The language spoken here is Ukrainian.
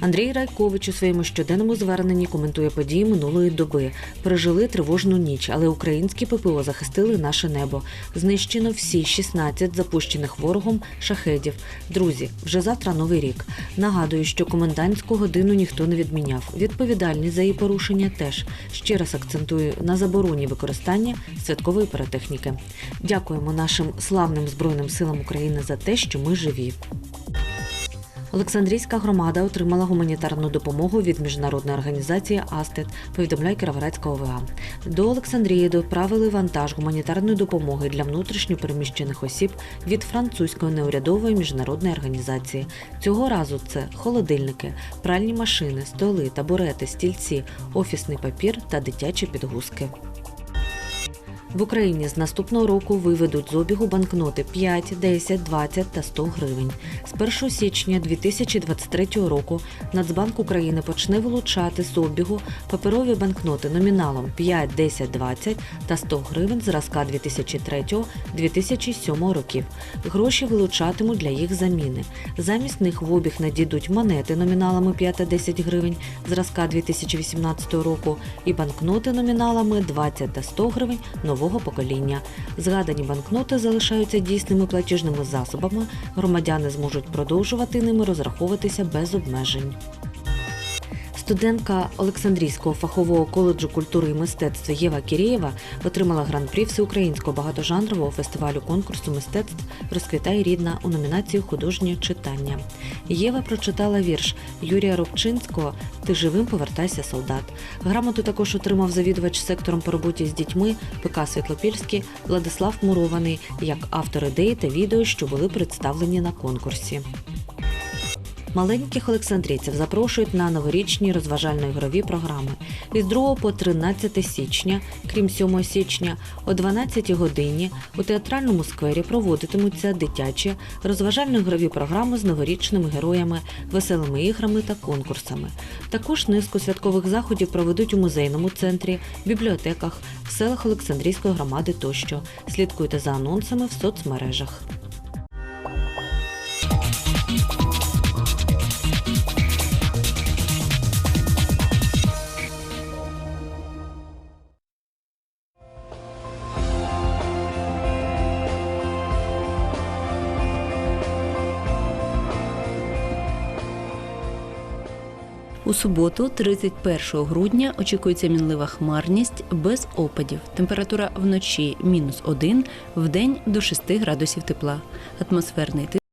Андрій Райкович у своєму щоденному зверненні коментує події минулої доби. Пережили тривожну ніч, але українські ППО захистили наше небо. Знищено всі 16 запущених ворогом шахедів. Друзі, вже завтра новий рік. Нагадую, що комендантську годину ніхто не відміняв. Відповідальність за її порушення теж ще раз акцентую на забороні використання святкової піротехніки. Дякуємо нашим славним збройним силам України за те, що ми живі. Олександрійська громада отримала гуманітарну допомогу від міжнародної організації Астет, повідомляє Кіровоградська ОВА. До Олександрії доправили вантаж гуманітарної допомоги для внутрішньо переміщених осіб від французької неурядової міжнародної організації. Цього разу це холодильники, пральні машини, столи, табурети, стільці, офісний папір та дитячі підгузки. В Україні з наступного року виведуть з обігу банкноти 5, 10, 20 та 100 гривень. З 1 січня 2023 року Нацбанк України почне вилучати з обігу паперові банкноти номіналом 5, 10, 20 та 100 гривень зразка 2003-2007 років. Гроші вилучатимуть для їх заміни. Замість них в обіг надійдуть монети номіналами 5 та 10 гривень зразка 2018 року і банкноти номіналами 20 та 100 гривень нового покоління. Згадані банкноти залишаються дійсними платіжними засобами. Громадяни зможуть продовжувати ними розраховуватися без обмежень. Студентка Олександрійського фахового коледжу культури і мистецтва Єва Кірєєва отримала гран-прі всеукраїнського багатожанрового фестивалю конкурсу мистецтв Розквітай рідна у номінації художнє читання. Єва прочитала вірш Юрія Робчинського Ти живим повертайся, солдат. Грамоту також отримав завідувач сектором по роботі з дітьми ПК Світлопільський Владислав Мурований як автор ідеї та відео, що були представлені на конкурсі. Маленьких олександрійців запрошують на новорічні розважально-ігрові програми від 2 по 13 січня, крім 7 січня, о 12 годині у театральному сквері проводитимуться дитячі розважально-ігрові програми з новорічними героями, веселими іграми та конкурсами. Також низку святкових заходів проведуть у музейному центрі, бібліотеках, в селах Олександрійської громади тощо. Слідкуйте за анонсами в соцмережах. У суботу, 31 грудня, очікується мінлива хмарність без опадів. Температура вночі мінус 1, день до 6 градусів тепла. Атмосферний тиск